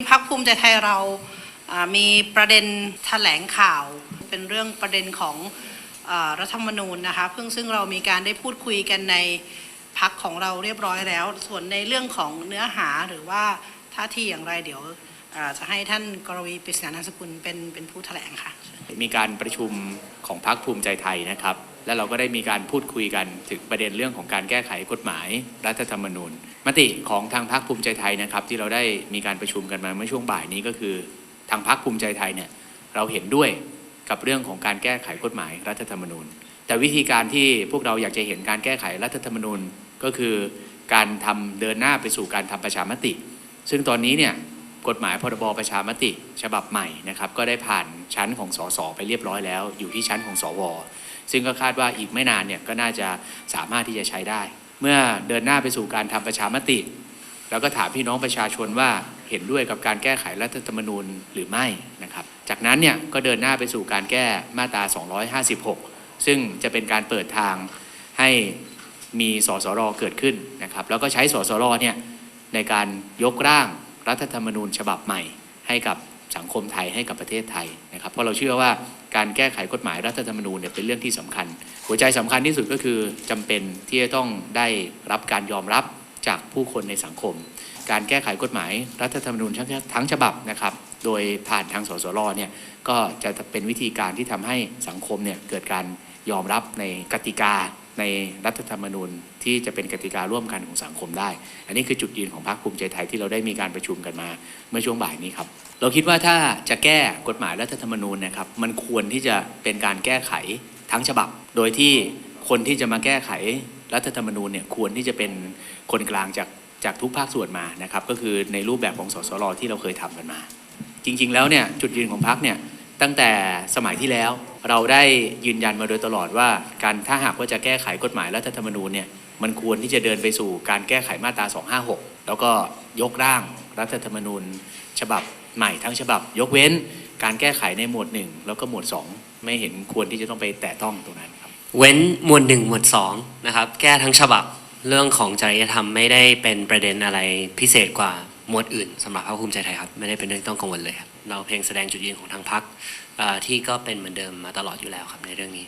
พักภูมิใจไทยเรามีประเด็นแถลงข่าว เป็นเรื่องประเด็นของอรัฐธรรมนูญนะคะเพิ่งซึ่งเรามีการได้พูดคุยกันในพักของเราเรียบร้อยแล้ว ส่วนในเรื่องของเนื้อหาหรือว่าท่าทีอย่างไรเดี๋ยวจะให้ท่านกรวีปริศนานามสกุลเป็นเป็นผู้แถลงค่ะ มีการประชุมของพรรคภูมิใจไทยนะครับ และเราก็ได้มีการพูดคุยกันถึงประเด็นเรื่องของการแก้ไขกฎหมายรัฐธรรมนูญ มติของทางพรรคภูมิใจไทยนะครับ ที่เราได้มีการประชุมกันมาเมื่อช่วงบ่ายนี้ก็คือ ทางพรรคภูมิใจไทยเนี่ยเราเห็นด้วยกับเรื่องของการแก้ไขกฎหมายรัฐธรรมนูญ แต่วิธีการที่พวกเราอยากจะเห็นการแก้ไขรัฐธรรมนูญก็คือ การทำเดินหน้าไปสู่การทำประชามติ ซึ่งตอนนี้เนี่ยกฎหมายพรบประชามติ ฉบับใหม่นะครับก็ได้ผ่านชั้นของสสไปเรียบร้อยแล้ว อยู่ที่ชั้นของสว ซึ่งก็คาดว่าอีกไม่นานเนี่ยก็น่าจะสามารถที่จะใช้ได้ เมื่อเดินหน้าไปสู่การทำประชามติ แล้วก็ถามพี่น้องประชาชนว่าเห็นด้วยกับการแก้ไขรัฐธรรมนูญหรือไม่นะครับ จากนั้นเนี่ยก็เดินหน้าไปสู่การแก้มาตรา 256 ซึ่งจะเป็นการเปิดทางให้มีสสรเกิดขึ้นนะครับ แล้วก็ใช้สสรเนี่ยในการยกร่างรัฐธรรมนูญฉบับใหม่ ให้กับสังคมไทยให้กับประเทศไทยนะครับ เพราะเราเชื่อว่า การแก้ไขกฎหมายรัฐธรรมนูญเนี่ยเป็นเรื่องที่สำคัญ หัวใจสำคัญที่สุดก็คือจำเป็นที่จะต้องได้รับการยอมรับจากผู้คนในสังคม การแก้ไขกฎหมายรัฐธรรมนูญทั้งทั้งฉบับนะครับ โดยผ่านทางสสรเนี่ยก็จะเป็นวิธีการที่ทำให้สังคมเนี่ยเกิดการยอมรับในกติกา ในรัฐธรรมนูญที่จะเป็นกติการ่วมกันของสังคมได้ อันนี้คือจุดยืนของพรรคภูมิใจไทยที่เราได้มีการประชุมกันมาเมื่อช่วงบ่ายนี้ครับ เราคิดว่าถ้าจะแก้กฎหมายรัฐธรรมนูญนะครับ มันควรที่จะเป็นการแก้ไขทั้งฉบับ โดยที่คนที่จะมาแก้ไขรัฐธรรมนูญเนี่ยควรที่จะเป็นคนกลางจากจากทุกภาคส่วนมานะครับ ก็คือในรูปแบบของสสรที่เราเคยทำกันมา จริง ๆ แล้วเนี่ยจุดยืนของพรรคเนี่ยตั้งแต่สมัยที่แล้ว เราได้ยืนยันมาโดยตลอดว่า การถ้าหากว่าจะแก้ไขกฎหมายรัฐธรรมนูญเนี่ยมันควรที่จะเดินไปสู่การแก้ไขมาตรา 256 แล้วก็ยกร่างรัฐธรรมนูญ ฉบับใหม่ทั้งฉบับ ยกเว้นการแก้ไขในหมวด 1 แล้วก็หมวด 2 ไม่เห็นควรที่จะต้องไปแตะต้องตรงนั้นครับเว้นหมวดหนึ่งหมวดสองนะครับแก้ทั้งฉบับเรื่องของจริยธรรมไม่ได้เป็นประเด็นอะไรพิเศษกว่าหมวดอื่นสำหรับพรรคภูมิใจไทยครับไม่ได้เป็นเรื่องต้องกังวลเลยครับ เราเพียงแสดงจุดยืนของทางพรรคที่ก็เป็นเหมือนเดิมมาตลอดอยู่แล้วครับในเรื่องนี้